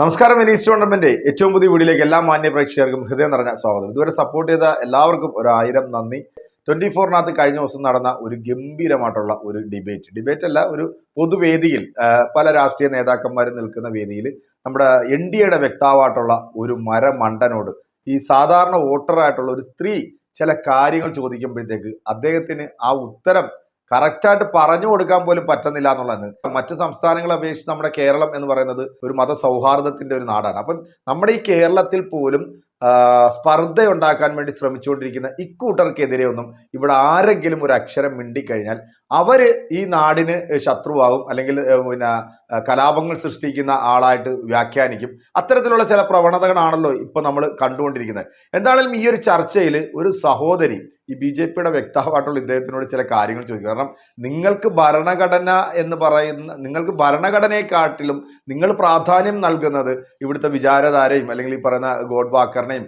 നമസ്കാരം Venice tournament ഏറ്റവും പുതിയ വീഡിയോയിലേക്ക് എല്ലാ മാന്യ പ്രേക്ഷകർക്കും ഹൃദയം നിറഞ്ഞ സ്വാഗതം. ഇതുവരെ സപ്പോർട്ട് ചെയ്ത എല്ലാവർക്കും ഒരു ആയിരം നന്ദി. ട്വന്റി ഫോറിനകത്ത് കഴിഞ്ഞ ദിവസം നടന്ന ഒരു ഗംഭീരമായിട്ടുള്ള ഒരു ഡിബേറ്റ് ഡിബേറ്റ് അല്ല ഒരു പൊതുവേദിയിൽ പല രാഷ്ട്രീയ നേതാക്കന്മാരും നിൽക്കുന്ന വേദിയിൽ നമ്മുടെ എൻ ഡി എയുടെ വ്യക്താവായിട്ടുള്ള ഒരു മരമണ്ടനോട് ഈ സാധാരണ വോട്ടറായിട്ടുള്ള ഒരു സ്ത്രീ ചില കാര്യങ്ങൾ ചോദിക്കുമ്പോഴത്തേക്ക് അദ്ദേഹത്തിന് ആ ഉത്തരം കറക്റ്റായിട്ട് പറഞ്ഞു കൊടുക്കാൻ പോലും പറ്റുന്നില്ല എന്നുള്ളതാണ്. മറ്റ് സംസ്ഥാനങ്ങളെ അപേക്ഷിച്ച് നമ്മുടെ കേരളം എന്ന് പറയുന്നത് ഒരു മത സൗഹാർദ്ദത്തിന്റെ ഒരു നാടാണ്. അപ്പം നമ്മുടെ ഈ കേരളത്തിൽ പോലും സ്പർദ്ധ ഉണ്ടാക്കാൻ വേണ്ടി ശ്രമിച്ചുകൊണ്ടിരിക്കുന്ന ഇക്കൂട്ടർക്കെതിരെ ഒന്നും ഇവിടെ ആരെങ്കിലും ഒരു അക്ഷരം മിണ്ടിക്കഴിഞ്ഞാൽ അവർ ഈ നാടിന് ശത്രുവാകും അല്ലെങ്കിൽ പിന്നെ കലാപങ്ങൾ സൃഷ്ടിക്കുന്ന ആളായിട്ട് വ്യാഖ്യാനിക്കും. അത്തരത്തിലുള്ള ചില പ്രവണതകളാണല്ലോ ഇപ്പൊ നമ്മൾ കണ്ടുകൊണ്ടിരിക്കുന്നത്. എന്താണെങ്കിലും ഈ ഒരു ചർച്ചയിൽ ഒരു സഹോദരി ഈ ബി ജെ പിയുടെ വ്യക്തമായിട്ടുള്ള ഇദ്ദേഹത്തിനോട് ചില കാര്യങ്ങൾ ചോദിക്കും. കാരണം നിങ്ങൾക്ക് ഭരണഘടന എന്ന് പറയുന്ന നിങ്ങൾക്ക് ഭരണഘടനയെക്കാട്ടിലും നിങ്ങൾ പ്രാധാന്യം നൽകുന്നത് ഇവിടുത്തെ വിചാരധാരയും അല്ലെങ്കിൽ ഈ പറയുന്ന ഗോഡ് വാക്കറിനെയും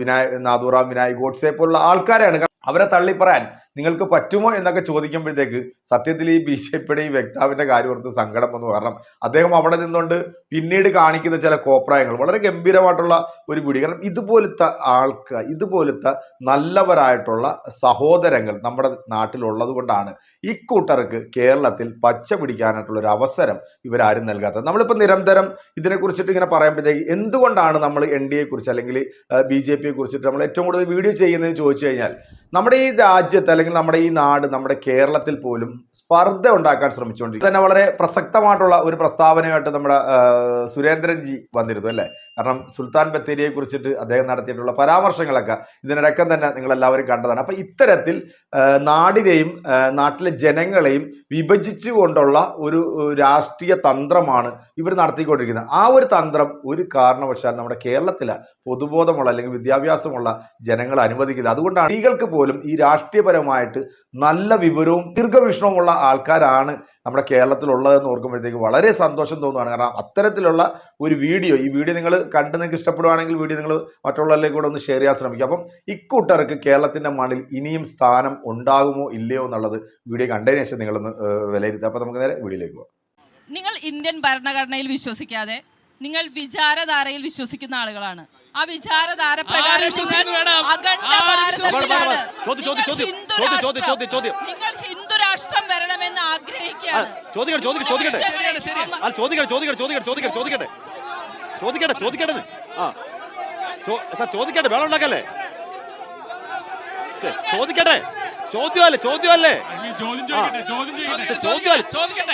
വിനായ് നാദുറാം വിനായക് ഗോഡ്സെ പോലുള്ള ആൾക്കാരെയാണ്. അവരെ തള്ളിപ്പറയാൻ നിങ്ങൾക്ക് പറ്റുമോ എന്നൊക്കെ ചോദിക്കുമ്പോഴത്തേക്ക് സത്യത്തിൽ ഈ ബി ജെ പിയുടെ ഈ വ്യക്താവിന്റെ കാര്യം ഓർത്ത് സങ്കടം വന്നു. കാരണം അദ്ദേഹം അവിടെ നിന്നുകൊണ്ട് പിന്നീട് കാണിക്കുന്ന ചില കോപ്രായങ്ങൾ വളരെ ഗംഭീരമായിട്ടുള്ള ഒരു വീഡിയോ കാരണം ഇതുപോലത്തെ ആൾക്കാർ ഇതുപോലത്തെ നല്ലവരായിട്ടുള്ള സഹോദരങ്ങൾ നമ്മുടെ നാട്ടിലുള്ളത് കൊണ്ടാണ് ഇക്കൂട്ടർക്ക് കേരളത്തിൽ പച്ച പിടിക്കാനായിട്ടുള്ള ഒരു അവസരം ഇവരാരും നൽകാത്തത്. നമ്മളിപ്പോൾ നിരന്തരം ഇതിനെക്കുറിച്ചിട്ട് ഇങ്ങനെ പറയുമ്പോഴത്തേക്ക് എന്തുകൊണ്ടാണ് നമ്മൾ എൻ ഡി എ കുറിച്ച് അല്ലെങ്കിൽ ബി ജെ പിയെ കുറിച്ചിട്ട് നമ്മൾ ഏറ്റവും കൂടുതൽ വീഡിയോ ചെയ്യുന്നതെന്ന് ചോദിച്ചു കഴിഞ്ഞാൽ നമ്മുടെ ഈ രാജ്യത്ത് അല്ലെങ്കിൽ നമ്മുടെ ഈ നാട് നമ്മുടെ കേരളത്തിൽ പോലും സ്പർദ്ധ ഉണ്ടാക്കാൻ ശ്രമിച്ചുകൊണ്ടിരിക്കും തന്നെ വളരെ പ്രസക്തമായിട്ടുള്ള ഒരു പ്രസ്താവനയായിട്ട് നമ്മുടെ സുരേന്ദ്രൻ ജി വന്നിരുന്നു അല്ലേ? കാരണം സുൽത്താൻ ബത്തേരിയെ കുറിച്ചിട്ട് അദ്ദേഹം നടത്തിയിട്ടുള്ള പരാമർശങ്ങളൊക്കെ ഇതിനിടക്കം തന്നെ നിങ്ങൾ എല്ലാവരും കണ്ടതാണ്. അപ്പൊ ഇത്തരത്തിൽ നാടിനെയും നാട്ടിലെ ജനങ്ങളെയും വിഭജിച്ചുകൊണ്ടുള്ള ഒരു രാഷ്ട്രീയ തന്ത്രമാണ് ഇവർ നടത്തിക്കൊണ്ടിരിക്കുന്നത്. ആ ഒരു തന്ത്രം ഒരു കാരണവശാൽ നമ്മുടെ കേരളത്തിലെ പൊതുബോധമുള്ള അല്ലെങ്കിൽ വിദ്യാഭ്യാസമുള്ള ജനങ്ങൾ അനുവദിക്കുന്നത് അതുകൊണ്ടാണ് സ്ത്രീകൾക്ക് പോലും ഈ രാഷ്ട്രീയപരമായിട്ട് നല്ല വിവരവും ദീർഘവീക്ഷണവുമുള്ള ആൾക്കാരാണ് നമ്മുടെ കേരളത്തിലുള്ളതെന്ന് ഓർക്കുമ്പോഴത്തേക്ക് വളരെ സന്തോഷം തോന്നുകയാണ് കാരണം അത്തരത്തിലുള്ള ഒരു വീഡിയോ ഈ വീഡിയോ നിങ്ങൾ കണ്ട് നിങ്ങൾക്ക് ഇഷ്ടപ്പെടുവാണെങ്കിൽ വീഡിയോ നിങ്ങൾ മറ്റുള്ളവരിലേക്ക് കൂടെ ഒന്ന് ഷെയർ ചെയ്യാൻ ശ്രമിക്കുക. അപ്പം ഇക്കൂട്ടർക്ക് കേരളത്തിന്റെ മണ്ണിൽ ഇനിയും സ്ഥാനം ഉണ്ടാകുമോ ഇല്ലയോ എന്നുള്ളത് വീഡിയോ കണ്ടതിന് ശേഷം നിങ്ങളൊന്ന് വിലയിരുത്തുക. അപ്പം നമുക്ക് നേരെ വീഡിയോയിലേക്ക് പോകാം. നിങ്ങൾ ഇന്ത്യൻ ഭരണഘടനയിൽ വിശ്വസിക്കാതെ നിങ്ങൾ വിചാരധാരയിൽ വിശ്വസിക്കുന്ന ആളുകളാണ്. ആ വിചാരധാര പ്രകാരം നിങ്ങൾ ഹിന്ദു രാഷ്ട്രം- വരണമെന്ന് ആഗ്രഹിക്കുകയാണ്. ചോദിക്കട്ടെ ചോദിക്കട്ടെ ചോദിക്കട്ടെ ചോദിക്കട്ടെ ചോദിക്കട്ടെ ചോദിക്കട്ടെ ചോദിക്കട്ടെ ചോദിക്കട്ടെ ചോദിക്കട്ടെ ചോദിക്കട്ടെ എന്ന്. ആ. ചോ- സാർ ചോദിക്കട്ടെ വേണം ഉണ്ടാക്കല്ലേ? ചോദിക്കട്ടെ. ചോദ്യമല്ലേ ചോദ്യമല്ലേ?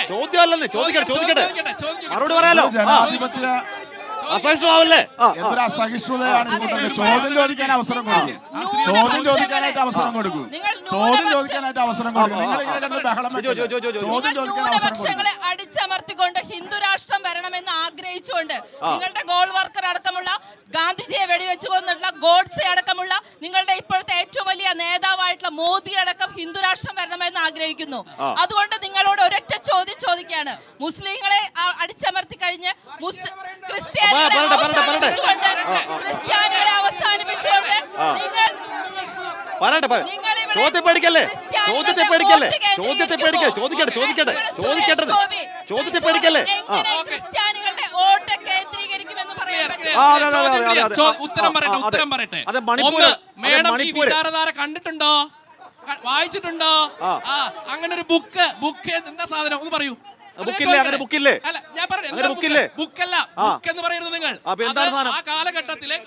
ചോദ്യമല്ല? ചോദിക്കട്ടെ. ചോദിക്കട്ടെ. മറുപടി പറയാലോ? ജനാധിപത്യ ആ. എന്തൊരു അസഹിഷ്ണുതയാണ് ഇങ്ങോട്ടൊക്കെ ചോദ്യം ചോദിക്കാൻ അവസരം കൊടുക്കും. ചോദ്യം ചോദിക്കാനായിട്ട് അവസരം കൊടുക്കും. ചോദ്യം ചോദിക്കാനായിട്ട് അവസരം കൊടുക്കും. നിങ്ങൾ ഇങ്ങനെ രണ്ട് ബഹളം. ചോദ്യം ചോദിക്കാൻ അവസരം കൊടുക്കും. അടിച്ചമർത്തിക്കൊണ്ട് ഹിന്ദു രാഷ്ട്രം വരണമെന്ന് ആഗ്രഹിച്ചുകൊണ്ട് നിങ്ങളുടെ ഗോൾ വർക്കർ അടക്കമുള്ള ഗാന്ധിജിയെ വെടിവെച്ചു കൊന്നിട്ടുള്ള ഗോഡ്സെ അടക്കമുള്ള നിങ്ങളുടെ ഇപ്പോഴത്തെ ഏറ്റവും വലിയ നേതാവായിട്ടുള്ള മോദി അടക്കം ഹിന്ദു രാഷ്ട്രം വരണമെന്ന് ആഗ്രഹിക്കുന്നു അതുകൊണ്ട് ചോദ്യം ചോദിക്കുകയാണ്. മുസ്ലിങ്ങളെ അടിച്ചമർത്തി കഴിഞ്ഞ് ക്രിസ്ത്യാനികളെ. അവസാനിപ്പിച്ചുകൊണ്ട് ക്രിസ്ത്യാനികളെ അവസാനിപ്പിച്ചുകൊണ്ട് നിങ്ങൾ പറയട്ടെ പറ നിങ്ങളിവിടെ ചോദ്യത്തെ പേടിക്കല്ലേ? ക്രിസ്ത്യാനികളുടെ ചോദ്യത്തെ പേടിക്കല്ലേ? ചോദ്യത്തെ പേടിക്കല്ലേ? ചോദിക്കട്ടെ ചോദിക്കട്ടെ സുരേഷ് ചോദിക്കട്ടെ ഗോപി, ചോദ്യത്തെ സുരേഷ് പേടിക്കല്ലേ ഗോപി ആ എങ്ങനെ ക്രിസ്ത്യാനികളുടെ വോട്ട് കേന്ദ്രീകരിക്കുമെന്ന് പറയാൻ ഉത്തരം പറയട്ടെ ഉത്തരം പറയട്ടെ. വിചാരധാര കണ്ടിട്ടുണ്ടോ? വായിച്ചിട്ടുണ്ടോ ആ. അങ്ങനെ ഒരു ബുക്ക് ബുക്ക് എന്താ സാധനം ഒന്ന് പറയൂ ബുക്കില്ലേ? അങ്ങനെ ബുക്കില്ലേ? അല്ല ഞാൻ ബുക്കില്ലേ? ബുക്ക്? ബുക്കല്ല ബുക്ക് എന്ന് പറയുന്നത് നിങ്ങൾ ആ, കാലഘട്ടത്തിലെ.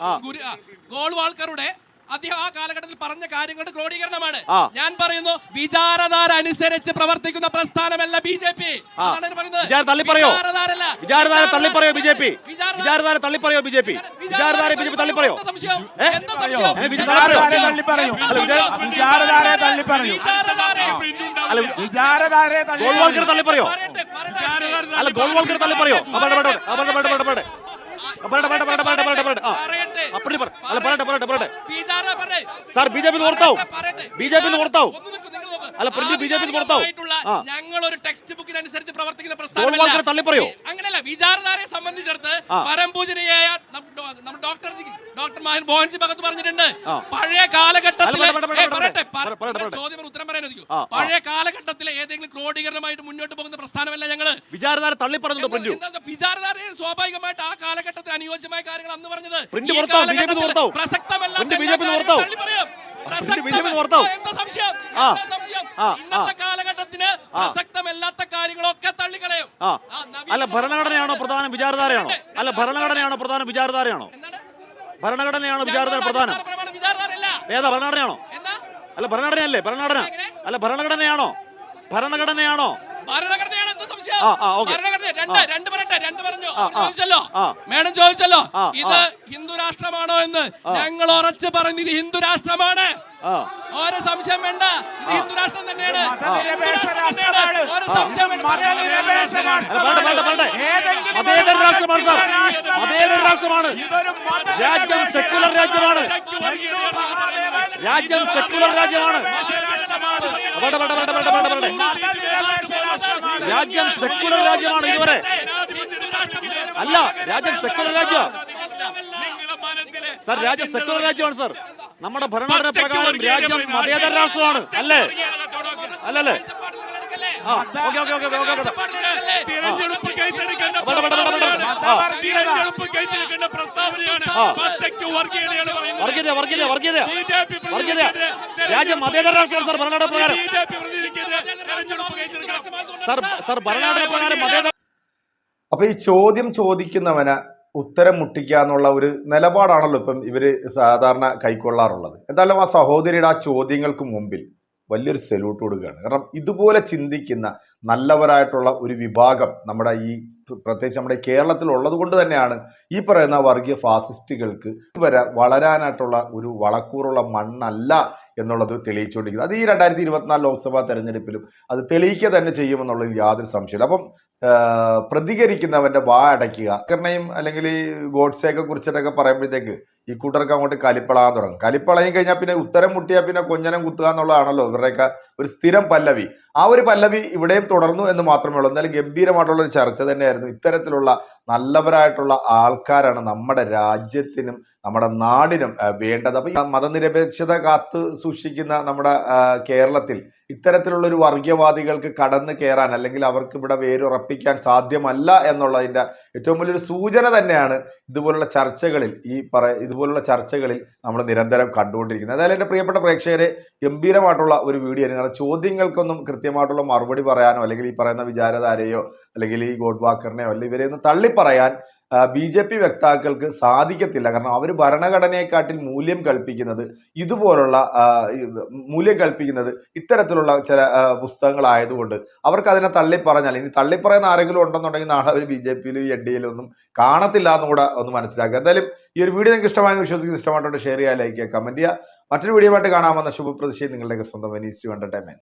ഗോൾവാൾക്കറുടെ അദ്ദേഹം ആ കാലഘട്ടത്തിൽ പറഞ്ഞ കാര്യങ്ങളുടെ ക്രോഡീകരണമാണ്. ഞാൻ പറയുന്നു വിചാരധാര അനുസരിച്ച് പ്രവർത്തിക്കുന്ന പ്രസ്ഥാനമല്ല ബി ജെ പി. ആ. പറയുന്നത്. വിചാര തള്ളി പറയോ? വിചാരധാരല്ല. വിചാരധാര തള്ളി പറയോ ബി ജെ പി? വിചാരധാര- തള്ളിപ്പറയോ തള്ളി പറയോ ബി ജെ പി? വിചാരധാര ബി ജെ പി തള്ളി പറയോ എന്താ സംശയം? ഏ? എന്താ സംശയം? ഏ, വിചാരധാര വിചാരധാരയെ തള്ളി പറയൂ അല്ല, വിചാര- വിചാരധാരയെ തള്ളി പറയൂ വിചാരധാര- അല്ല വിചാരധാരയെ തള്ളി ഗോൾ വാൾക്കർ തള്ളി പറയോ പറയട്ടെ, പറയട്ടെ. പറയട്ടെ. സാർ ബി ജെ പി ഓർത്താവും. ബി ജെ പി പുറത്താവും അല്ല, പ്രിന്റ് ന്ന് പുറത്താവും. ഞങ്ങൾ ഒരു ടെക്സ്റ്റ് ബുക്കിനനുസരിച്ച് പ്രവർത്തിക്കുന്ന പ്രസ്ഥാനമല്ല തള്ളിപ്പറയോ? അങ്ങനെയല്ല വിചാരധാരയെ സംബന്ധിച്ചിടത്ത്. പരംപൂജനീയായ ഡോക്ടർ ജി ഡോക്ടർ മഹൻ മോഹൻജി ഭഗത് പറഞ്ഞിട്ടുണ്ട് പഴയ കാലഘട്ടത്തിലെ പറയട്ടെ. ചോദ്യം ഉത്തരം പറയാൻ ഒതുക്കൂ. പഴയ കാലഘട്ടത്തിലെ ഏതെങ്കിലും ക്രോഡീകരണമായിട്ട് മുന്നോട്ട് പോകുന്ന പ്രസ്ഥാനമല്ല ഞങ്ങൾ വിചാരധാര എന്താ വിചാരധാരയെ സ്വാഭാവികമായിട്ട് ആ കാലഘട്ടത്തിൽ അനുയോജ്യമായ കാര്യങ്ങൾ അന്ന് പറഞ്ഞത് പ്രിന്റ് ഈ പുറത്താവും, ബി ജെ പി കാലഘട്ടത്തിൽ പുറത്താവും. പ്രസക്തമല്ലാത്ത പ്രിന്റ് ബി ജെ പി എല്ലാ പുറത്താവും. കാര്യങ്ങളും തള്ളിപ്പറയും. പ്രിന്റ് ബി ജെ പി പ്രസക്തമല്ല- ഇന്നത്തെ. കാലഘട്ടത്തിന് പ്രസക്തമല്ലാത്ത കാര്യങ്ങളൊക്കെ തള്ളിക്കളയും. അല്ല ഭരണഘടനയാണോ പ്രധാന? വിചാരധാരയാണോ? അല്ല ഭരണഘടനയാണോ പ്രധാന? വിചാരധാരയാണോ? ഭരണഘടനയാണോ വിചാരധാര പ്രധാനം. ഏതാ ഭരണഘടനയാണോ? അല്ല ഭരണഘടനയല്ലേ ഭരണഘടന. അല്ല ഭരണഘടനയാണോ? ഭരണഘടനയാണോ? മേഡം ചോദിച്ചല്ലോ? ഇത് ഹിന്ദുരാഷ്ട്രമാണോ ഹിന്ദു രാഷ്ട്രമാണോ എന്ന് ഞങ്ങൾ ഉറച്ചു പറഞ്ഞു ഇത് ഹിന്ദു രാഷ്ട്രമാണ് ആ. സംശയം വേണ്ട. ഇത് ഹിന്ദു രാഷ്ട്രം തന്നെയാണ്. തന്നെയാണ്. രാഷ്ട്രമാണ്. സാർ. മതേതര രാഷ്ട്രമാണ്. രാജ്യം സെക്കുലർ രാജ്യമാണ്. രാജ്യം സെക്കുലർ രാജ്യമാണ്. രാജ്യം സെക്കുലർ രാജ്യമാണ് ഇതുവരെ. അല്ല രാജ്യം സെക്കുലർ രാജ്യ സർ രാജ്യം സെക്കുലർ രാജ്യമാണ് സാർ. നമ്മുടെ ഭരണഘടന പ്രകാരം രാജ്യം മതേതര രാഷ്ട്രമാണ്. അല്ലേ? അല്ലല്ലേ തിരഞ്ഞെടുപ്പ് കഴിച്ചെടുക്കേണ്ട തിരഞ്ഞെടുപ്പ് കഴിച്ചെടുക്കേണ്ട പ്രസ്താവനയാണ് ആ. പച്ചയ്ക്ക് വർഗീയതയാണ് പറയുന്നത്. രാജ്യം മതേതര രാഷ്ട്രമാണ് സാർ. ഭരണഘടന പ്രകാരം. സാർ സാർ ഭരണഘടന പ്രകാരം മതേതര അപ്പൊ ഈ ചോദ്യം ചോദിക്കുന്നവന് ഉത്തരം മുട്ടിക്കുക എന്നുള്ള ഒരു നിലപാടാണല്ലോ ഇപ്പം ഇവർ സാധാരണ കൈക്കൊള്ളാറുള്ളത്. എന്തായാലും ആ സഹോദരിയുടെ ആ ചോദ്യങ്ങൾക്ക് മുമ്പിൽ വലിയൊരു സെല്യൂട്ട് കൊടുക്കുകയാണ്. കാരണം ഇതുപോലെ ചിന്തിക്കുന്ന നല്ലവരായിട്ടുള്ള ഒരു വിഭാഗം നമ്മുടെ ഈ പ്രത്യേകിച്ച് നമ്മുടെ കേരളത്തിൽ ഉള്ളത് കൊണ്ട് തന്നെയാണ് ഈ പറയുന്ന വർഗീയ ഫാസിസ്റ്റുകൾക്ക് വരെ വളരാനായിട്ടുള്ള ഒരു വളക്കൂറുള്ള മണ്ണല്ല എന്നുള്ളത് തെളിയിച്ചുകൊണ്ടിരിക്കുന്നത്. അത് ഈ രണ്ടായിരത്തി ഇരുപത്തിനാല് ലോക്സഭാ തെരഞ്ഞെടുപ്പിലും അത് തെളിയിക്കുക തന്നെ ചെയ്യുമെന്നുള്ളതിൽ യാതൊരു സംശയമില്ല അപ്പം പ്രതികരിക്കുന്നവന്റെ വാ അടയ്ക്കുക കർണയും അല്ലെങ്കിൽ ഈ ഗോഡ്സെയൊക്കെ കുറിച്ചിട്ടൊക്കെ പറയുമ്പോഴത്തേക്ക് ഈ കൂട്ടർക്ക് അങ്ങോട്ട് കലിപ്പളാൻ തുടങ്ങും. കലിപ്പളയും കഴിഞ്ഞാൽ പിന്നെ ഉത്തരം മുട്ടിയാൽ പിന്നെ കൊഞ്ഞനം കുത്തുക എന്നുള്ളതാണല്ലോ ഇവരുടെയൊക്കെ ഒരു സ്ഥിരം പല്ലവി. ആ ഒരു പല്ലവി ഇവിടെയും തുടർന്നു എന്ന് മാത്രമേ ഉള്ളൂ. എന്തായാലും ഗംഭീരമായിട്ടുള്ള ഒരു ചർച്ച തന്നെയായിരുന്നു. ഇത്തരത്തിലുള്ള നല്ലവരായിട്ടുള്ള ആൾക്കാരാണ് നമ്മുടെ രാജ്യത്തിനും നമ്മുടെ നാടിനും വേണ്ടത്. അപ്പൊ മതനിരപേക്ഷത കാത്തു സൂക്ഷിക്കുന്ന നമ്മുടെ കേരളത്തിൽ ഇത്തരത്തിലുള്ള ഒരു വർഗീയവാദികൾക്ക് കടന്നു കയറാൻ അല്ലെങ്കിൽ അവർക്ക് ഇവിടെ വേരുറപ്പിക്കാൻ സാധ്യമല്ല എന്നുള്ളതിന്റെ ഏറ്റവും വലിയൊരു സൂചന തന്നെയാണ് ഇതുപോലുള്ള ചർച്ചകളിൽ ഈ പറ ഇതുപോലുള്ള ചർച്ചകളിൽ നമ്മൾ നിരന്തരം കണ്ടുകൊണ്ടിരിക്കുന്നത്. അതായത് എന്റെ പ്രിയപ്പെട്ട പ്രേക്ഷകരെ ഗംഭീരമായിട്ടുള്ള ഒരു വീഡിയോ. ചോദ്യങ്ങൾക്കൊന്നും കൃത്യമായിട്ടുള്ള മറുപടി പറയാനോ അല്ലെങ്കിൽ ഈ പറയുന്ന വിചാരധാരയോ അല്ലെങ്കിൽ ഈ ഗോഡ് വാക്കറിനെയോ അല്ലെങ്കിൽ ഒന്ന് തള്ളിപ്പറയാൻ ബി ജെ പി വക്താക്കൾക്ക് സാധിക്കത്തില്ല. കാരണം അവർ ഭരണഘടനയെക്കാട്ടിൽ മൂല്യം കൽപ്പിക്കുന്നത് ഇതുപോലുള്ള മൂല്യം കൽപ്പിക്കുന്നത് ഇത്തരത്തിലുള്ള ചില പുസ്തകങ്ങളായതുകൊണ്ട് അവർക്ക് അതിനെ തള്ളിപ്പറഞ്ഞാൽ ഇനി തള്ളിപ്പറയുന്ന ആരെങ്കിലും ഉണ്ടെന്നുണ്ടെങ്കിൽ നാളെ അവർ ബി ജെ പിയിലും എൻ ഡി എയിലും ഒന്നും കാണത്തില്ല എന്ന് കൂടെ ഒന്ന് മനസ്സിലാക്കുക. എന്തായാലും ഈ ഒരു വീഡിയോ നിങ്ങൾക്ക് ഇഷ്ടമായെന്ന് വിശ്വസിക്കുന്ന. ഇഷ്ടമായിട്ടുണ്ട് ഷെയർ ചെയ്യുക ലൈക്ക് ചെയ്യുക കമന്റ് ചെയ്യുക. മറ്റൊരു വീഡിയോ ആയിട്ട് കാണാമെന്ന ശുഭപ്രതിഷേധം നിങ്ങളുടെയൊക്കെ സ്വന്തം വെനീസ് ടു എന്റർടൈൻമെന്റ്